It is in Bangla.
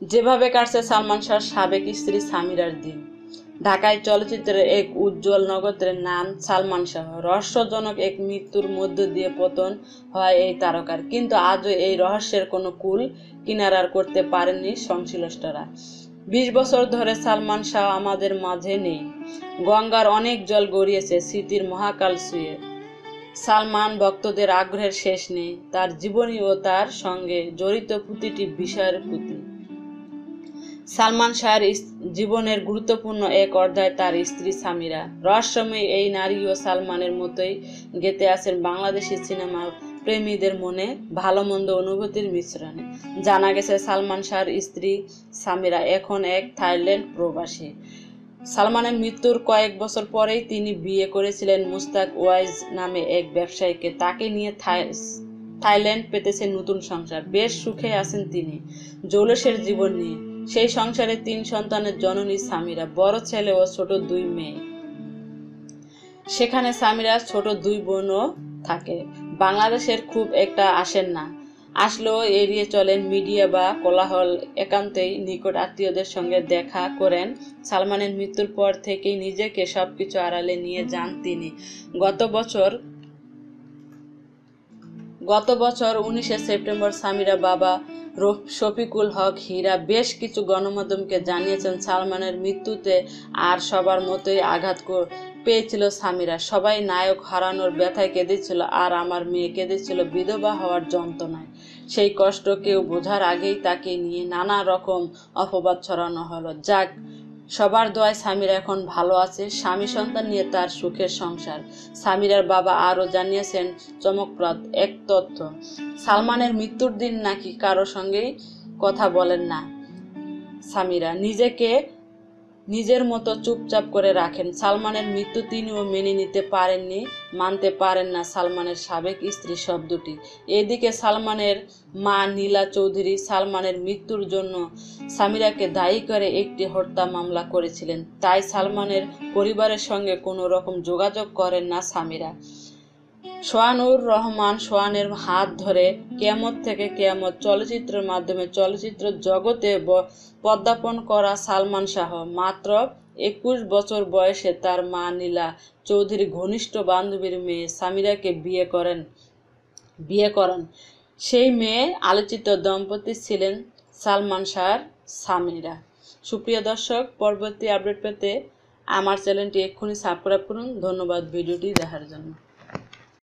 যেভাবে কাটছে সালমান শাহর সাবেক স্ত্রী সামিরার দিন। ঢাকায় চলচ্চিত্রের এক উজ্জ্বল নগরের নাম সালমান শাহ। রহস্যজনক এক মৃত্যুর মধ্য দিয়ে পতন হয় এই তারকার। কিন্তু আজও এই রহস্যের কোনো কুল কিনারার করতে পারেননি সংশ্লিষ্টরা। বিশ বছর ধরে সালমান শাহ আমাদের মাঝে নেই। গঙ্গার অনেক জল গড়িয়েছে স্মৃতির মহাকাল শুয়ে সালমান ভক্তদের আগ্রহের শেষ নেই। তার জীবনী ও তার সঙ্গে জড়িত প্রতিটি বিষয়ের প্রতি। সালমান শাহর জীবনের গুরুত্বপূর্ণ এক অধ্যায় তার স্ত্রী সামিরা। রহস্যময় এই নারী ও সালমানের মতোই গেতে আছেন বাংলাদেশি সিনেমা প্রেমীদের মনে ভালো মন্দ অনুভূতির মিশ্রণে। জানা গেছে, সালমান শাহর স্ত্রী সামিরা এখন এক থাইল্যান্ড প্রবাসী। সালমানের মৃত্যুর কয়েক বছর পরেই তিনি বিয়ে করেছিলেন মুস্তাক ওয়াইজ নামে এক ব্যবসায়ীকে। তাকে নিয়ে থাই- থাইল্যান্ড পেতেছে নতুন সংসার। বেশ সুখে আছেন তিনি। জৌলসের জীবন নিয়ে। সেই সংসারে তিন সন্তানের জননী সামিরা, বড় ছেলে ও ছোট দুই মেয়ে। সেখানে সামিরার ছোট দুই বোনও থাকে। বাংলাদেশের খুব একটা আসেন না। আসলেও এড়িয়ে চলেন মিডিয়া বা কোলাহল একান্তেই নিকট আত্মীয়দের সঙ্গে দেখা করেন। সালমানের মৃত্যুর পর থেকেই নিজেকে সবকিছু আড়ালে নিয়ে যান তিনি। গত বছর গত বছর উনিশে সেপ্টেম্বর সামিরা বাবা শফিকুল হক হীরা বেশ কিছু গণমাধ্যমকে জানিয়েছেন সালমানের মৃত্যুতে আর সবার মতোই আঘাত পেয়েছিল সামিরা। সবাই নায়ক হারানোর ব্যথায় কেঁদেছিল আর আমার মেয়ে কেঁদেছিল বিধবা হওয়ার যন্ত্রণায়। সেই কষ্ট কেউ বোঝার আগেই তাকে নিয়ে নানা রকম অপবাদ ছড়ানো হলো। যাক সবার দোয়ায় সামিরা এখন ভালো আছে। স্বামী সন্তান নিয়ে তার সুখের সংসার। সামিরার বাবা আরও জানিয়েছেন, চমকপ্রদ এক তথ্য। সালমানের মৃত্যুর দিন নাকি কারও সঙ্গেই কথা বলেন না। সামিরা, নিজেকে নিজের মতো চুপচাপ করে রাখেন। সালমানের মৃত্যু তিনিও মেনে নিতে পারেননি, মানতে পারেন না সালমানের সাবেক স্ত্রী শব্দটি। এদিকে সালমানের মা নীলা চৌধুরী সালমানের মৃত্যুর জন্য সামিরাকে দায়ী করে একটি হত্যা মামলা করেছিলেন। তাই সালমানের পরিবারের সঙ্গে কোনো রকম যোগাযোগ করেন না সামিরা। সোয়ানুর রহমান সোয়ানের হাত ধরে কেয়ামত থেকে কেয়ামত চলচ্চিত্রের মাধ্যমে চলচ্চিত্র জগতে পদার্পণ করা সালমান শাহ। মাত্র একুশ বছর বয়সে তার মা নীলা চৌধুরী ঘনিষ্ঠ বান্ধবীর মেয়ে সামিরাকে বিয়ে করেন। বিয়ে করেন। সেই মেয়ে আলোচিত দম্পতি ছিলেন সালমান শাহর সামিরা। সুপ্রিয় দর্শক, পরবর্তী আপডেট পেতে আমার চ্যানেলটি এক্ষুনি সাবস্ক্রাইব করুন। ধন্যবাদ ভিডিওটি দেখার জন্য।